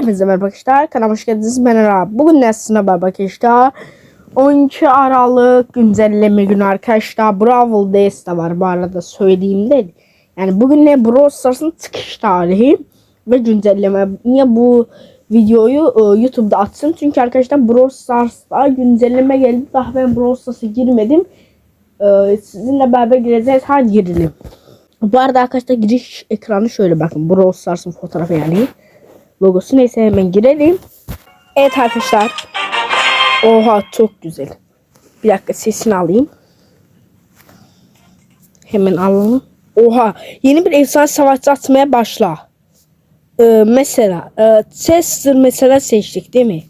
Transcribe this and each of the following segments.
Hepinize merhaba arkadaşlar. Kanalıma hoş geldiniz. Ben Ara. Bugün ne sınav var arkadaşlar? 12 Aralık güncelleme günü arkadaşlar. Brawl Days de var bu arada söyleyeyim de. Yani bugün ne Brawl Stars'ın çıkış tarihi ve güncelleme. Niye bu videoyu e, YouTube'da atsın? Çünkü arkadaşlar Brawl Stars'ta güncelleme geldi. Daha ben Brawl Stars'a girmedim. E, sizinle beraber gireceğiz. Hadi girelim. Bu arada arkadaşlar giriş ekranı şöyle bakın. Brawl Stars'ın fotoğrafı yani logosu. Neyse hemen girelim. Evet arkadaşlar. Oha çok güzel. Bir dakika sesini alayım. Hemen alalım. Oha yeni bir efsane savaşçı atmaya başla. Ee, mesela e, Chester mesela seçtik değil mi?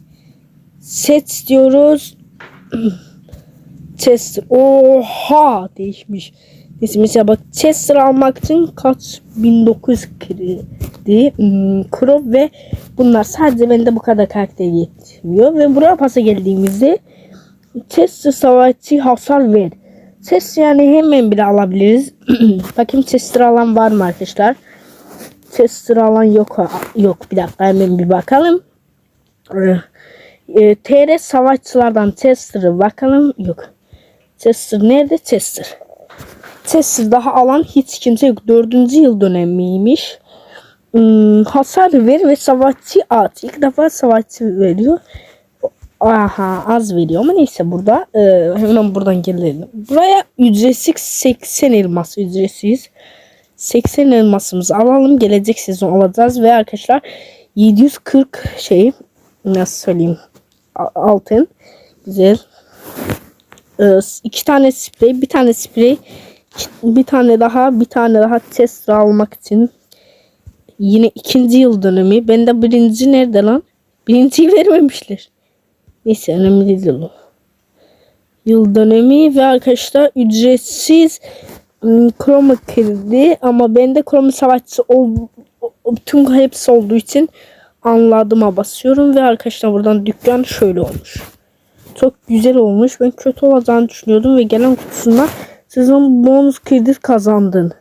Set diyoruz. Chester. Oha değişmiş. Mesela bak Chester almak için kaç 1900 kredi hmm, crop ve bunlar sadece bende bu kadar karakter yetmiyor ve buraya pasa geldiğimizde Chester savaşçı hasar ver. Chester yani hemen bile alabiliriz. Bakayım Chester alan var mı arkadaşlar? Chester alan yok yok bir dakika hemen bir bakalım. Ee, e, TR savaşçılardan Chester'ı bakalım yok. Chester nerede? Chester. Chester daha alan hiç kimse yok. Dördüncü yıl dönemiymiş. Hmm, hasar ver ve savaşçı at. İlk defa savaşçı veriyor. Aha az veriyor ama neyse burada. E, hemen buradan gelelim. Buraya ücretsiz 80 elmas ücretsiz. 80 elmasımızı alalım. Gelecek sezon alacağız ve arkadaşlar 740 şey nasıl söyleyeyim altın güzel Ee, iki tane sprey, bir tane sprey, bir tane daha, bir tane daha test almak için. Yine ikinci yıl dönemi. Bende birinci nerede lan? Birinciyi vermemişler. Neyse önemli değil o. Yıl dönemi ve arkadaşlar ücretsiz ım, kroma kredi ama bende kroma savaşçısı ol, o- tüm hepsi olduğu için anladıma basıyorum ve arkadaşlar buradan dükkan şöyle olmuş. Çok güzel olmuş. Ben kötü olacağını düşünüyordum ve gelen kutusunda sezon bonus kredi kazandın.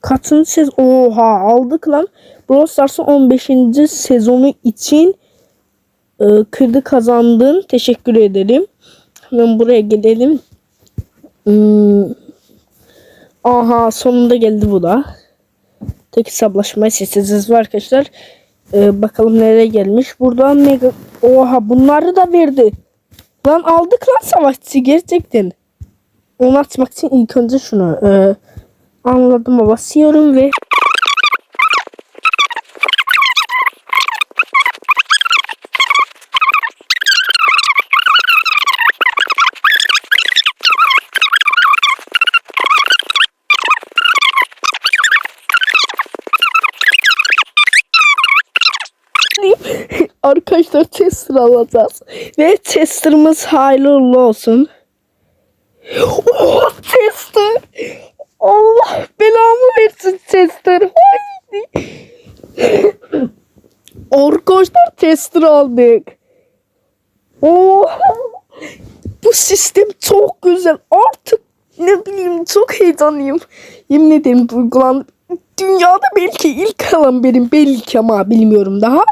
Kaçıncı sezon? Oha aldık lan. Brawl Stars'ın 15. sezonu için e, kredi kazandın. Teşekkür ederim. Hemen buraya gelelim. Hmm. Aha sonunda geldi bu da. Tek hesaplaşma sesiniz var arkadaşlar. Ee, bakalım nereye gelmiş. Buradan mega... Oha bunları da verdi. Lan aldık lan savaşçı gerçekten. Onu açmak için ilk önce şunu e, anladım basıyorum ve arkadaşlar Chester alacağız. Ve Chester'ımız hayırlı olsun. Oh Chester! Allah belamı versin Chester. Haydi. Arkadaşlar Chester aldık. Oh. Bu sistem çok güzel. Artık ne bileyim çok heyecanlıyım. Yemin ederim duygulandım. Dünyada belki ilk alan benim belki ama bilmiyorum daha.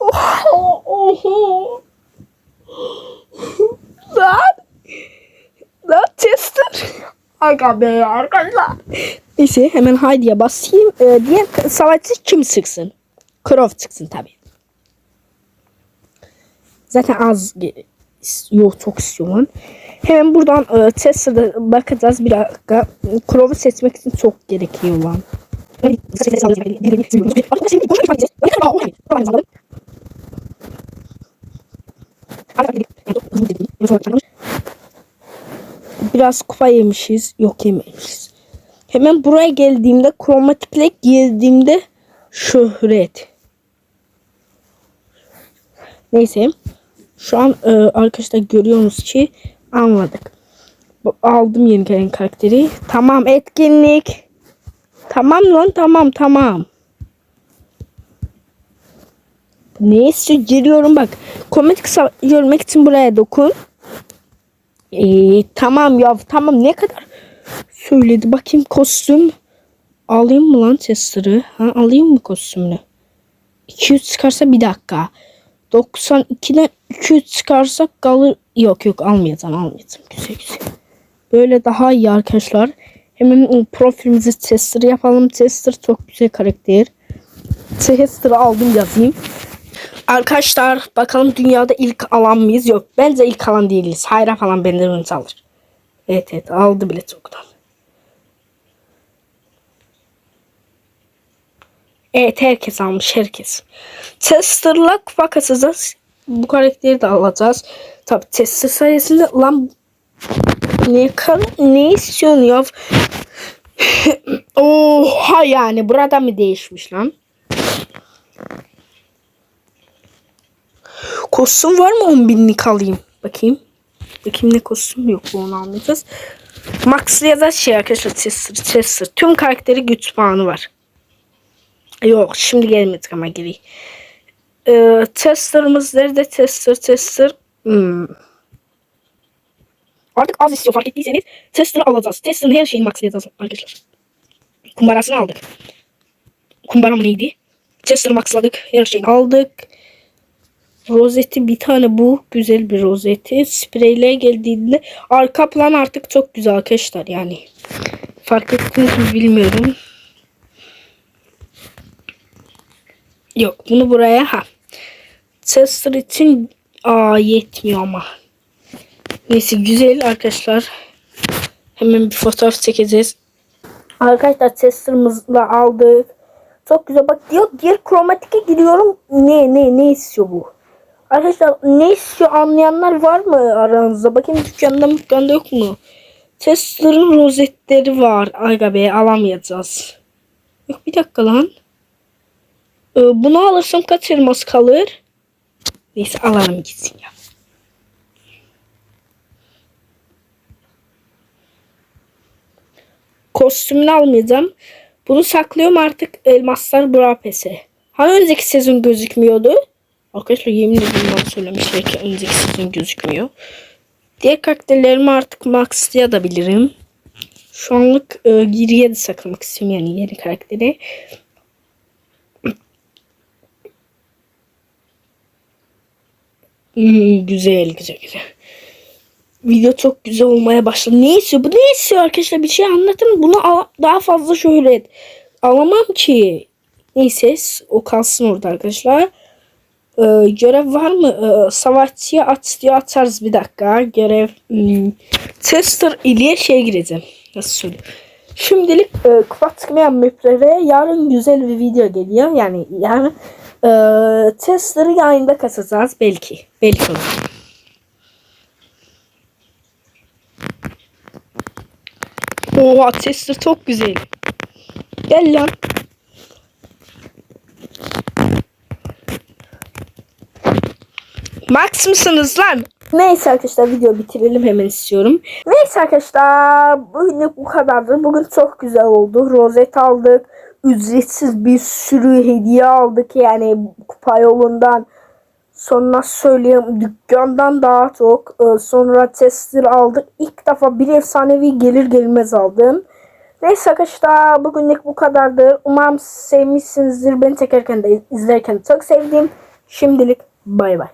Oha, oha. Lan. Aga be arkadaşlar. Neyse hemen haydiye basayım. Ee, diğer savaşçı kim çıksın? Croft çıksın tabi. Zaten az yok çok istiyorum. Hemen buradan e, Chester'da bakacağız bir dakika. Crow'u seçmek için çok gerekiyor lan. Biraz kupa yemişiz. Yok yememişiz. Hemen buraya geldiğimde kromatikle girdiğimde şöhret. Neyse. Şu an e, arkadaşlar görüyorsunuz ki anladık. Aldım yeni gelen karakteri. Tamam etkinlik. Tamam lan tamam tamam. Neyse giriyorum bak. Kısa görmek için buraya dokun. Ee, tamam ya tamam ne kadar söyledi bakayım kostüm alayım mı lan Chester'ı ha alayım mı kostümünü 200 çıkarsa bir dakika. 92'den 200 çıkarsak kalır. Yok yok almayacağım almayacağım. Güzel güzel. Böyle daha iyi arkadaşlar. Hemen profilimizi tester yapalım. Tester çok güzel karakter. Tester'ı aldım yazayım. Arkadaşlar bakalım dünyada ilk alan mıyız? Yok bence ilk alan değiliz. Hayra falan benden önce alır. Evet evet aldı bile çoktan. Evet herkes almış herkes. Tester'la kupa. Bu karakteri de alacağız. Tabi tester sayesinde lan ne kal ne istiyorsun ya? Oha yani burada mı değişmiş lan? Kostüm var mı 10 binlik alayım? Bakayım. Bakayım ne kostüm yok bu onu almayacağız. Max ya da şey arkadaşlar Chester, Chester. Tüm karakteri güç puanı var. Yok şimdi gelmedik ama geri. Ee, tester'ımız nerede? Tester, tester. Hmm. Artık az istiyor fark ettiyseniz. Tester'ı alacağız. Tester'ın her şeyini maxlayacağız arkadaşlar. Kumbarasını aldık. Kumbara mı neydi? Tester'ı maxladık. Her şeyini aldık. Rozeti bir tane bu. Güzel bir rozeti. Spreyle geldiğinde arka plan artık çok güzel arkadaşlar yani. Fark ettiniz mi bilmiyorum. Yok bunu buraya ha. Chester için aa yetmiyor ama. Neyse güzel arkadaşlar. Hemen bir fotoğraf çekeceğiz. Arkadaşlar Chester'ımızla aldık. Çok güzel. Bak diyor diğer kromatike giriyorum. Ne ne ne istiyor bu? Arkadaşlar ne istiyor anlayanlar var mı aranızda? Bakayım dükkanda dükkanda yok mu? Chester'ın rozetleri var. Aga be alamayacağız. Yok bir dakika lan. Ee, bunu alırsam kaç elmas kalır? Neyse alalım gitsin ya. Kostümünü almayacağım. Bunu saklıyorum artık elmaslar Brapes'e. Hani önceki sezon gözükmüyordu? Arkadaşlar yemin ederim bana söylemişler ki önceki sezon gözükmüyor. Diğer karakterlerimi artık maxlayabilirim. Şu anlık e, geriye de saklamak istiyorum yani yeni karakteri. Hmm, güzel güzel güzel. Video çok güzel olmaya başladı. Ne istiyor? Bu ne istiyor arkadaşlar? Bir şey anlatın. Bunu daha fazla şöhret. Alamam ki. Neyse o kalsın orada arkadaşlar. Ee, görev var mı? Ee, savaşçıya at diyor atarız bir dakika. Görev hmm, tester ile şey gireceğim. Nasıl söyleyeyim? Şimdilik e, kupa çıkmayan maplere yarın güzel bir video geliyor. Yani yarın e, tester'ı yayında kasacağız belki. Belki olur. Oha tester çok güzel. Gel lan. Max mısınız lan? Neyse arkadaşlar video bitirelim hemen istiyorum. Neyse arkadaşlar bugünlük bu kadardı. Bugün çok güzel oldu. Rozet aldık. Ücretsiz bir sürü hediye aldık. Yani kupa yolundan. Sonra söyleyeyim dükkandan daha çok. Ee, Sonra tester aldık. İlk defa bir efsanevi gelir gelmez aldım. Neyse arkadaşlar bugünlük bu kadardı. Umarım sevmişsinizdir. Beni çekerken de izlerken çok sevdim. Şimdilik bay bay.